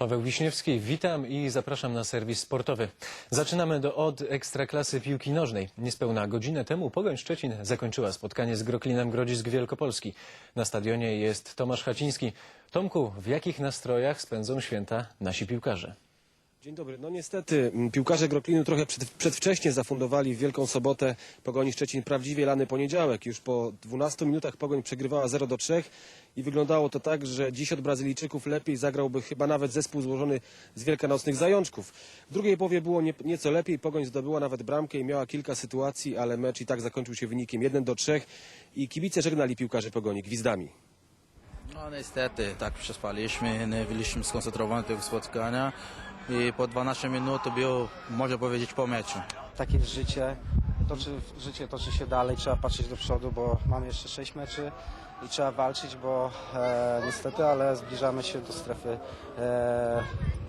Paweł Wiśniewski, witam i zapraszam na serwis sportowy. Zaczynamy do, od ekstraklasy piłki nożnej. Niespełna godzinę temu Pogoń Szczecin zakończyła spotkanie z Groklinem Grodzisk Wielkopolski. Na stadionie jest Tomasz Haciński. Tomku, w jakich nastrojach spędzą święta nasi piłkarze? Dzień dobry. No niestety m, piłkarze Groklinu trochę przed, przedwcześnie zafundowali w Wielką Sobotę Pogoni Szczecin prawdziwie lany poniedziałek. Już po 12 minutach Pogoń przegrywała 0 do 3 i wyglądało to tak, że dziś od Brazylijczyków lepiej zagrałby chyba nawet zespół złożony z wielkanocnych zajączków. W drugiej połowie było nie, nieco lepiej. Pogoń zdobyła nawet bramkę i miała kilka sytuacji, ale mecz i tak zakończył się wynikiem 1 do 3 i kibice żegnali piłkarzy Pogoni gwizdami. No niestety, tak przespaliśmy, nie byliśmy skoncentrowani tego spotkania i po 12 minut było, można powiedzieć, po meczu. takie jest życie. Toczy, życie toczy się dalej, trzeba patrzeć do przodu, bo mamy jeszcze 6 meczy i trzeba walczyć, bo e, niestety, ale zbliżamy się do strefy e,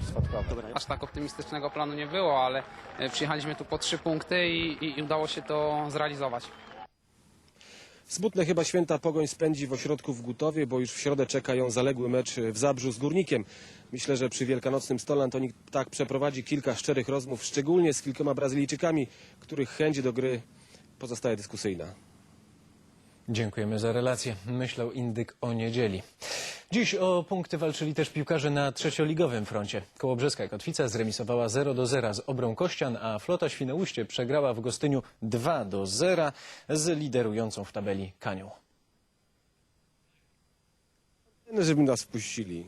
spadkowej. aż tak optymistycznego planu nie było, ale e, przyjechaliśmy tu po trzy punkty i, i, i udało się to zrealizować. Smutne chyba święta Pogoń spędzi w ośrodku w Gutowie, bo już w środę czeka ją zaległy mecz w Zabrzu z Górnikiem. Myślę, że przy wielkanocnym stole Antonik tak przeprowadzi kilka szczerych rozmów, szczególnie z kilkoma Brazylijczykami, których chęć do gry pozostaje dyskusyjna. Dziękujemy za relację. Myślał Indyk o niedzieli. Dziś o punkty walczyli też piłkarze na trzecioligowym froncie. Kołobrzeska Kotwica zremisowała 0 do 0 z Obrą Kościan, a Flota Świnoujście przegrała w Gostyniu 2 do 0 z liderującą w tabeli Kanią. Żeby nas wpuścili.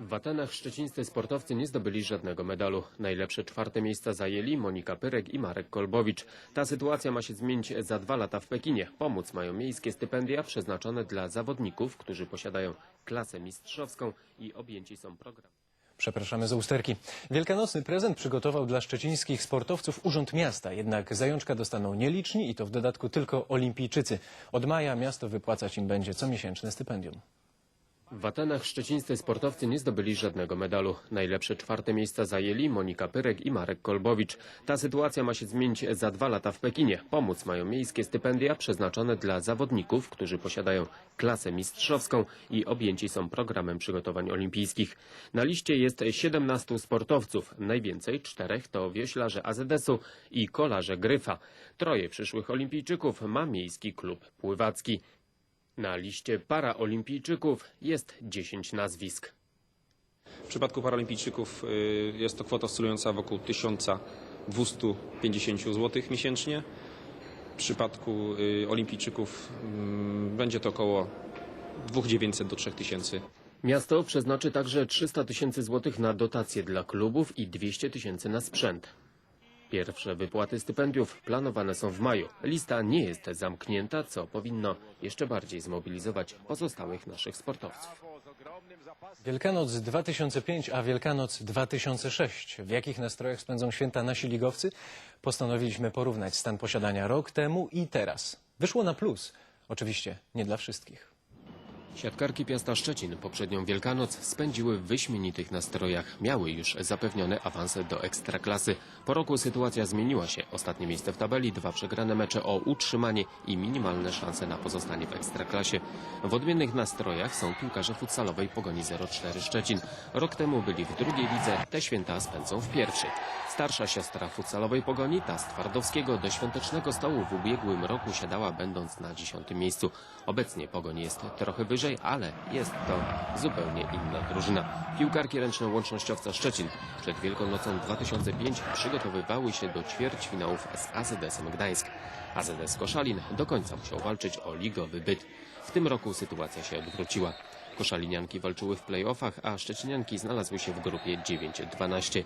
W Atenach szczecińscy sportowcy nie zdobyli żadnego medalu. Najlepsze czwarte miejsca zajęli Monika Pyrek i Marek Kolbowicz. Ta sytuacja ma się zmienić za dwa lata w Pekinie. Pomóc mają miejskie stypendia przeznaczone dla zawodników, którzy posiadają klasę mistrzowską i objęci są programem. Przepraszamy za usterki. Wielkanocny prezent przygotował dla szczecińskich sportowców Urząd Miasta. Jednak zajączka dostaną nieliczni i to w dodatku tylko olimpijczycy. Od maja miasto wypłacać im będzie comiesięczne stypendium. W Atenach szczecińscy sportowcy nie zdobyli żadnego medalu. Najlepsze czwarte miejsca zajęli Monika Pyrek i Marek Kolbowicz. Ta sytuacja ma się zmienić za dwa lata w Pekinie. Pomóc mają miejskie stypendia przeznaczone dla zawodników, którzy posiadają klasę mistrzowską i objęci są programem przygotowań olimpijskich. Na liście jest 17 sportowców. Najwięcej czterech to wioślarze AZS-u i kolarze Gryfa. Troje przyszłych olimpijczyków ma miejski klub pływacki. Na liście paraolimpijczyków jest 10 nazwisk. W przypadku paralimpijczyków y, jest to kwota oscylująca wokół 1250 zł miesięcznie. W przypadku y, olimpijczyków mm, będzie to około 2900 do 3000 Miasto przeznaczy także 300 tysięcy złotych na dotacje dla klubów i 200 tysięcy na sprzęt. Pierwsze wypłaty stypendiów planowane są w maju. Lista nie jest zamknięta, co powinno jeszcze bardziej zmobilizować pozostałych naszych sportowców. Wielkanoc 2005, a Wielkanoc 2006. W jakich nastrojach spędzą święta nasi ligowcy? Postanowiliśmy porównać stan posiadania rok temu i teraz. Wyszło na plus. Oczywiście nie dla wszystkich. Siatkarki Piasta Szczecin poprzednią Wielkanoc spędziły w wyśmienitych nastrojach. Miały już zapewnione awanse do Ekstraklasy. Po roku sytuacja zmieniła się. Ostatnie miejsce w tabeli, dwa przegrane mecze o utrzymanie i minimalne szanse na pozostanie w Ekstraklasie. W odmiennych nastrojach są piłkarze futsalowej Pogoni 04 Szczecin. Rok temu byli w drugiej lidze, te święta spędzą w pierwszej. Starsza siostra futsalowej Pogoni, ta z Twardowskiego, do świątecznego stołu w ubiegłym roku siadała będąc na dziesiątym miejscu. Obecnie Pogoń jest trochę wyżej, ale jest to zupełnie inna drużyna. Piłkarki ręczne łącznościowca Szczecin przed Wielkanocą 2005 przygotowywały się do ćwierćfinałów z AZS-em Gdańsk. AZS Koszalin do końca musiał walczyć o ligowy byt. W tym roku sytuacja się odwróciła. Koszalinianki walczyły w play-offach, a Szczecinianki znalazły się w grupie 9-12.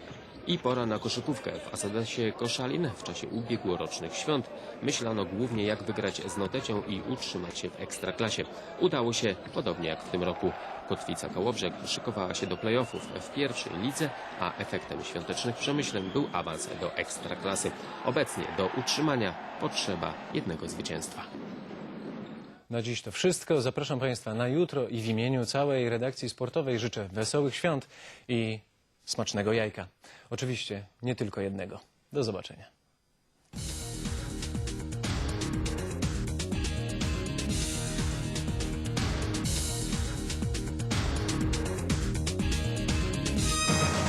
I pora na koszykówkę. W Asadesie Koszalin w czasie ubiegłorocznych świąt myślano głównie jak wygrać z Notecią i utrzymać się w Ekstraklasie. Udało się, podobnie jak w tym roku. Kotwica Kołobrzeg szykowała się do play-offów w pierwszej lidze, a efektem świątecznych przemyśleń był awans do Ekstraklasy. Obecnie do utrzymania potrzeba jednego zwycięstwa. Na dziś to wszystko. Zapraszam Państwa na jutro i w imieniu całej redakcji sportowej życzę wesołych świąt i smacznego jajka. Oczywiście nie tylko jednego. Do zobaczenia.